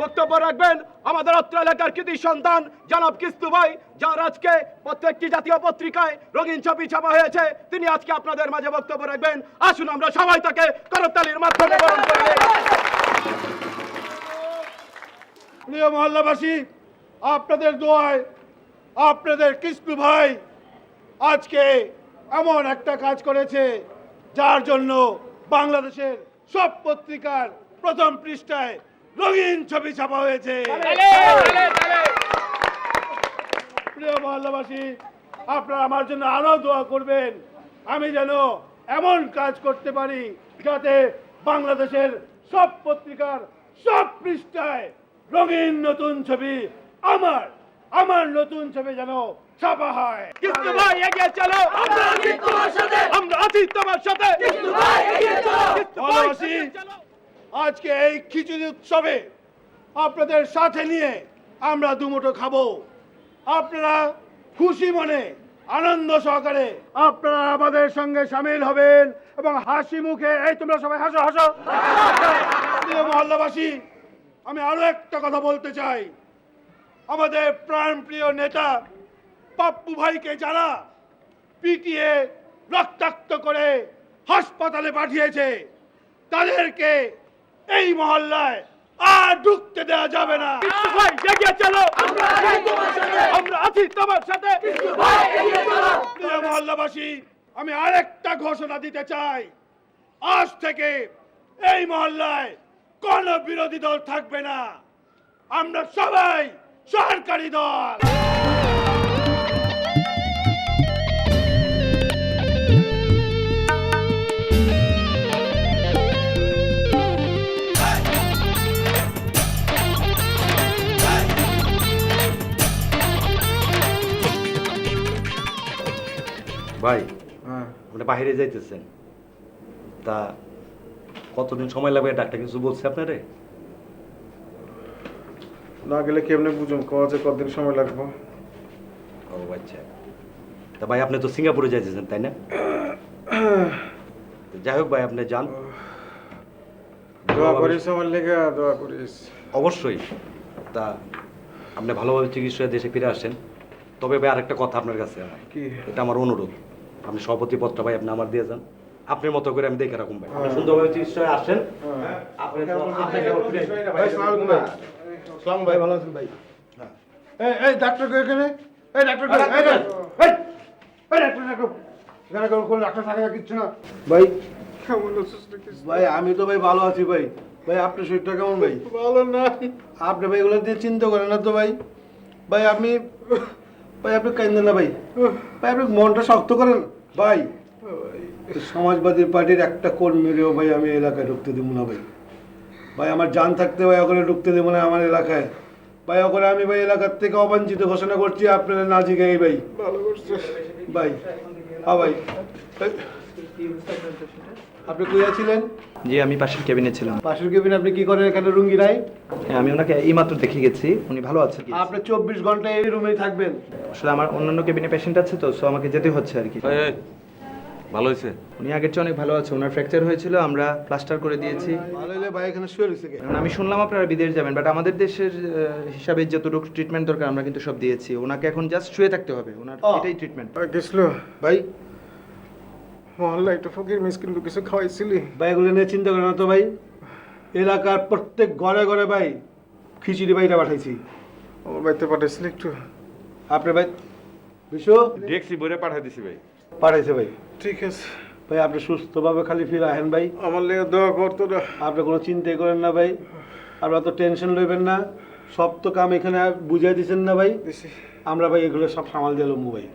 বক্তব্য রাখবেন আমাদের অত্র এলাকার কৃতি সন্তান, জনাব কিস্তু ভাই, যার আজকে প্রত্যেকটি জাতীয় পত্রিকায় রঙিন ছবি ছাপা হয়েছে। তিনি আজকে আপনাদের মাঝে বক্তব্য রাখবেন। আসুন আমরা সবাই তাকে করতালির মাধ্যমে প্রিয় মহল্লাবাসী, আপনাদের দোয়ায়, আপনাদের কৃষ্ণ ভাই আজকে এমন একটা কাজ করেছে, যার জন্য বাংলাদেশের সব পত্রিকার প্রথম পৃষ্ঠায় রঙিন ছবি ছাপা হয়েছে। প্রিয় মহল্লাবাসী আপনারা আমার জন্য আরও দোয়া করবেন। আমি যেন এমন কাজ করতে পারি যাতে বাংলাদেশের সব পত্রিকার সব পৃষ্ঠায় রঙিন নতুন ছবি আমার আমার নতুন ছবি যেন ছাপা হয়। কিস্তু ভাই এগিয়ে চলো। আমরা আছি তোমার সাথে। আমরা আছি তোমার সাথে। ভাই এগিয়ে চলো। আজকে এই খিচুড়ি উৎসবে আপনাদের সাথে নিয়ে আমরা দুমুঠো খাব। আপনারা খুশি মনে, আনন্দ সহকারে আপনারা আমাদের সঙ্গে সামিল হবেন এবং হাসি মুখে, এই তোমরা সবাই হাসো হাসো। মহল্লাবাসী, আমি আরও একটা কথা বলতে চাই। আমাদের প্রাণপ্রিয় নেতা পাপ্পু ভাইকে যারা পিটিয়ে রক্তাক্ত করে হাসপাতালে পাঠিয়েছে, তাদেরকে এই মহল্লায় আর ঢুকতে দেওয়া যাবে না। ভাই এগিয়ে চলো। আমরা আছি তোমার সাথে। মহল্লাবাসী আমি আরেকটা ঘোষণা দিতে চাই। আজ থেকে এই মহল্লায় কোন বিরোধী দল থাকবে না। আমরা সবাই সরকারি দল। ভাই মানে বাইরে যাইতেছেন। তা কতদিন সময় লাগবে? ডাক্তার কিছু বলছে আপনারে? না গেলে কেমনে বুঝুম? কওয়া যে কতদিন সময় লাগবে? ও আচ্ছা। তা ভাই আপনি তো সিঙ্গাপুরে যাইতেছেন তাই না? যাই হোক ভাই আপনি যান। দোয়া করিস আমার লেগে দোয়া করিস। অবশ্যই। তা আপনি ভালোভাবে চিকিৎসা দেশে ফিরে আসেন। তবে ভাই আরেকটা কথা আপনার কাছে। কি? এটা আমার অনুরোধ। আপনি সভাপতি পদটা ভাই আপনি আমার দিয়ে যান। আপনার মতো করে আমি দেখে রাখুন ভাই। আপনি সুন্দরভাবে চিকিৎসা হয়ে। আসেন আপনি আপনি ভাই সালাম ভাই। সালাম ভাই ভালো আছেন ভাই? এই এই ডাক্তার কই এখানে? এই ডাক্তার এই ডাক্তার ডাক্তার থাকে কিচ্ছু না। ভাই কেমন ভাই আমি তো ভাই ভালো আছি ভাই। ভাই আপনার শরীরটা কেমন ভাই? ভালো না। আপনি ভাই এগুলো দিয়ে চিন্তা করেন না তো ভাই। ভাই আপনি ভাই আপনি না ভাই। ভাই আপনি মনটা শক্ত করেন। ভাই সমাজবাদী পার্টির একটা কর্মীরেও ভাই আমি এলাকায় ঢুকতে দেবো না ভাই। ভাই আমার যান থাকতে ভাই ওখানে ঢুকতে দেবো না আমার এলাকায়। ভাই ওখানে আমি ভাই এলাকার থেকে অবাঞ্ছিত ঘোষণা করছি আপনারা না জিগাই ভাই। ভালো করছে ভাই হ্যাঁ ভাই। আপনি কইয়া ছিলেন? জি আমি পাশের কেবিনে ছিলাম। পাশের কেবিন আপনি কি করেন এখানে রুঙ্গি নাই? হ্যাঁ, আমি ওনাকে এইমাত্র দেখে গেছি উনি ভালো আছেন। আপনি চব্বিশ ঘণ্টা এই রুমেই থাকবেন। আসলে আমার অন্যান্য কেবিনে পেশেন্ট আছে তো সো আমাকে যেতে হচ্ছে আর কি। ভালো হয়েছে? উনি আগের চেয়ে অনেক ভালো আছে ওনার ফ্র্যাকচার হয়েছিল আমরা প্লাস্টার করে দিয়েছি। ভালো হলে ভাই এখানে শুয়ে রয়েছে? আমি শুনলাম আপনারা বিদেশ যাবেন বাট আমাদের দেশের হিসাবে যতটুকু ট্রিটমেন্ট দরকার আমরা কিন্তু সব দিয়েছি। ওনাকে এখন জাস্ট শুয়ে থাকতে হবে ওনার এটাই ট্রিটমেন্ট গেছিল। ভাই মহল্লা একটা ফকির মিস কিন্তু কিছু খাওয়াইছিলি। ভাই এগুলো নিয়ে চিন্তা করেন না তো ভাই। এলাকার প্রত্যেক ঘরে ঘরে ভাই খিচুড়ি ভাইটা পাঠাইছি। আমার বাড়িতে পাঠাইছিলি একটু। আপনি ভাই বিশ্ব ডেক্সি বইরে পাঠিয়ে দিছি ভাই। পাঠাইছে ভাই। ঠিক আছে। ভাই আপনি সুস্থভাবে খালি ফিরে আহেন ভাই। আমার লেগে দোয়া করতো না আপনি কোনো চিন্তাই করেন না ভাই। আপনারা তো টেনশন লইবেন না। সব তো কাম এখানে বুঝাই দিচ্ছেন না ভাই। আমরা ভাই এগুলো সব সামাল দিয়ে লমু ভাই।